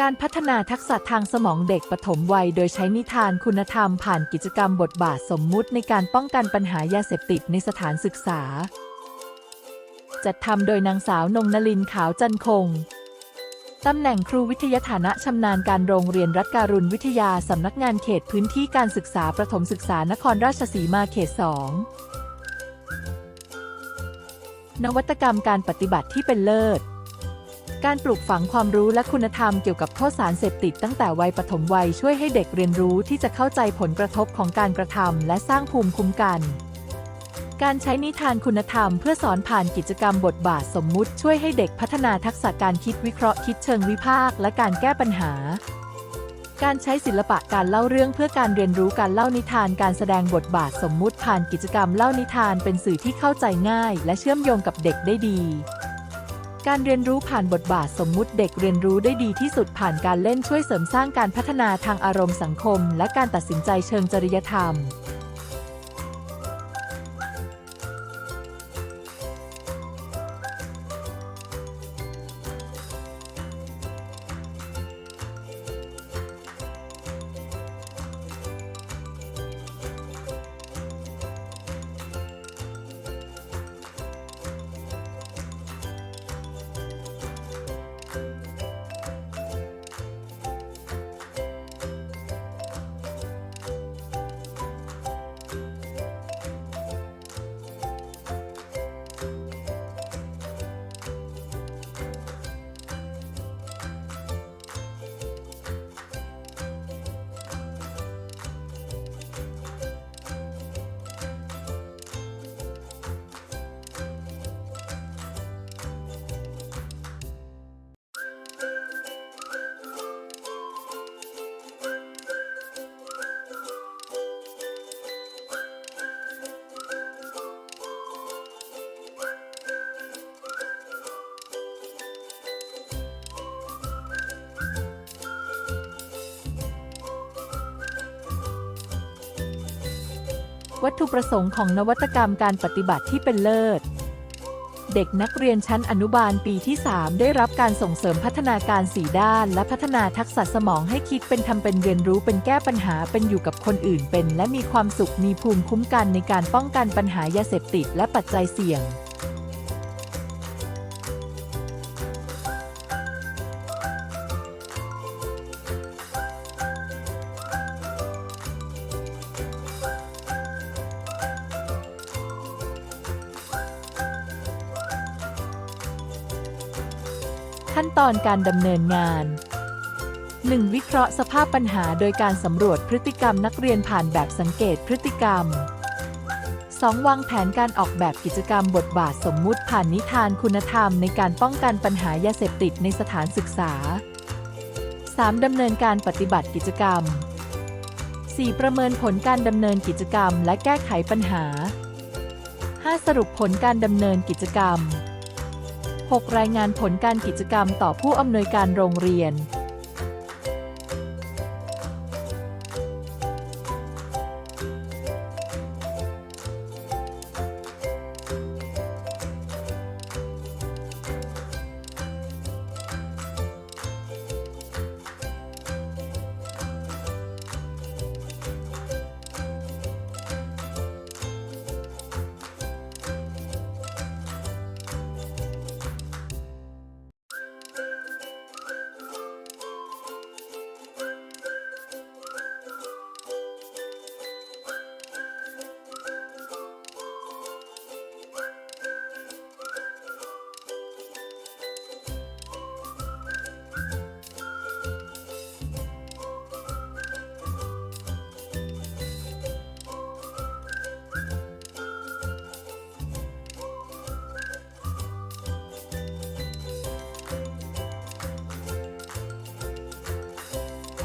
การพัฒนาทักษะทางสมองเด็กปฐมวัย โดยใช้นิทานคุณธรรมผ่านกิจกรรมบทบาทสมมุติในการป้องกันปัญหายาเสพติดในสถานศึกษา จัดทำโดยนางสาวนงนลินขาวจันคง ตำแหน่งครูวิทยาฐานะชำนาญการโรงเรียนรัฐการุณวิทยาสำนักงานเขตพื้นที่การศึกษาประถมศึกษานครราชสีมาเขต 2 นวัตกรรมการปฏิบัติที่เป็นเลิศ การปลูกฝังความรู้และคุณธรรมเกี่ยวกับโทษสารเสพติดตั้งแต่วัยปฐมวัยช่วยให้เด็กเรียนรู้ที่จะเข้าใจผลกระทบของการกระทำและสร้างภูมิคุ้มกัน การใช้นิทานคุณธรรมเพื่อสอนผ่านกิจกรรมบทบาทสมมุติ ช่วยให้เด็กพัฒนาทักษะการคิดวิเคราะห์คิดเชิงวิพากษ์และการแก้ปัญหา การใช้ศิลปะการเล่าเรื่องเพื่อการเรียนรู้การเล่านิทานการแสดงบทบาทสมมุติ ผ่านกิจกรรมเล่านิทานเป็นสื่อที่เข้าใจง่าย และเชื่อมโยงกับเด็กได้ดี การเรียนรู้ผ่านบทบาทสมมุติเด็กเรียนรู้ได้ดีที่สุดผ่านการเล่นช่วยเสริมสร้างการพัฒนาทางอารมณ์สังคม และการตัดสินใจเชิงจริยธรรม วัตถุประสงค์ของนวัตกรรมการปฏิบัติที่เป็นเลิศ เด็กนักเรียนชั้นอนุบาลปีที่ 3 ได้รับการส่งเสริมพัฒนาการสีด้าน และพัฒนาทักษะสมองให้คิดเป็นทำเป็นเรียนรู้เป็นแก้ปัญหาเป็นอยู่กับคนอื่นเป็น และมีความสุขมีภูมิคุ้มกันในการป้องกันปัญหายาเสพติดและปัจจัยเสี่ยง ขั้นตอนการดำเนินงาน 1. วิเคราะห์สภาพปัญหาโดยการสำรวจพฤติกรรมนักเรียนผ่านแบบสังเกตพฤติกรรม 2. วางแผนการออกแบบกิจกรรมบทบาทสมมุติผ่านนิทานคุณธรรมในการป้องกันปัญหายาเสพติดในสถานศึกษา 3. ดำเนินการปฏิบัติกิจกรรม 4. ประเมินผลการดำเนินกิจกรรมและแก้ไขปัญหา 5. สรุปผลการดำเนินกิจกรรม 6. รายงานผลการกิจกรรมต่อผู้อำนวยการโรงเรียน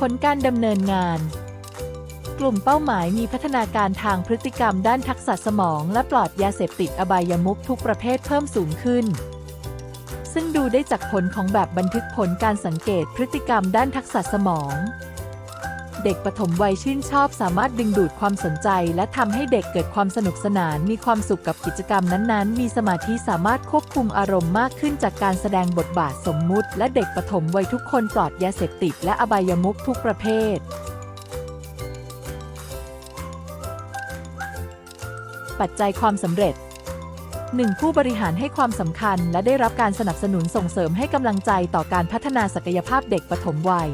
ผลการดำเนินงาน กลุ่มเป้าหมายมีพัฒนาการทางพฤติกรรมด้านทักษะสมองและปลอดยาเสพติดอบายมุขทุกประเภทเพิ่มสูงขึ้น ซึ่งดูได้จากผลของแบบบันทึกผลการสังเกตพฤติกรรมด้านทักษะสมอง เด็กปฐมวัยชื่นชอบสามารถดึงดูดความสนใจ และทำให้เด็กเกิดความสนุกสนาน มีความสุขกับกิจกรรมนั้นๆ มีสมาธิสามารถควบคุมอารมณ์มากขึ้นจากการแสดงบทบาทสมมุติ และเด็กปฐมวัยทุกคนปลอดยาเสพติด และอบายมุขทุกประเภทปัจจัยความสำเร็จ 1. ผู้บริหารให้ความสำคัญ และได้รับการสนับสนุนส่งเสริมให้กำลังใจต่อการพัฒนาศักยภาพเด็กปฐมวัย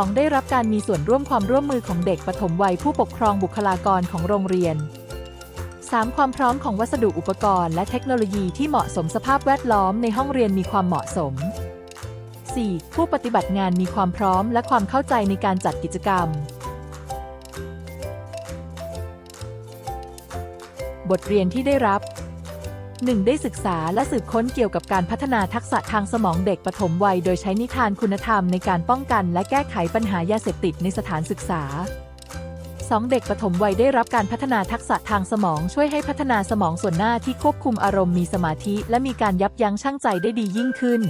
2. ได้รับการมีส่วนร่วมความร่วมมือของเด็กปฐมวัยผู้ปกครองบุคลากรของโรงเรียน 3. ความพร้อมของวัสดุอุปกรณ์ และเทคโนโลยีที่เหมาะสมสภาพแวดล้อมในห้องเรียนมีความเหมาะสม 4. ผู้ปฏิบัติงานมีความพร้อมและความเข้าใจในการจัดกิจกรรม บทเรียนที่ได้รับ 1. ได้ศึกษาและสืบค้นเกี่ยวกับการพัฒนาทักษะทางสมองเด็กปฐมวัย โดยใช้นิทานคุณธรรมในการป้องกันและแก้ไขปัญหายาเสพติดในสถานศึกษา 2. เด็กปฐมวัยได้รับการพัฒนาทักษะทางสมองช่วยให้พัฒนาสมองส่วนหน้าที่ควบคุมอารมณ์มีสมาธิ และมีการยับยั้งชั่งใจได้ดียิ่งขึ้น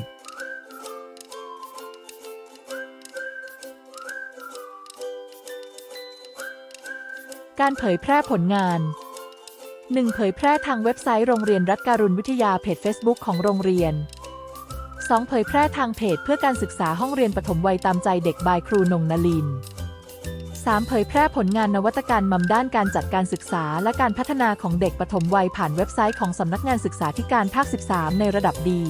การเผยแพร่ผลงาน 1. เผยแพร่ทางเว็บไซต์โรงเรียนรัฐการุณวิทยาเพจ Facebook ของโรงเรียน 2. เผยแพร่ทางเพจเพื่อการศึกษาห้องเรียนปฐมวัยตามใจเด็กบายครูนงนลิน 3. เผยแพร่ผลงานนวัตกรรมด้านการจัดการศึกษาและการพัฒนาของเด็กปฐมวัยผ่านเว็บไซต์ของสำนักงานศึกษาธิการภาค 13 ในระดับดี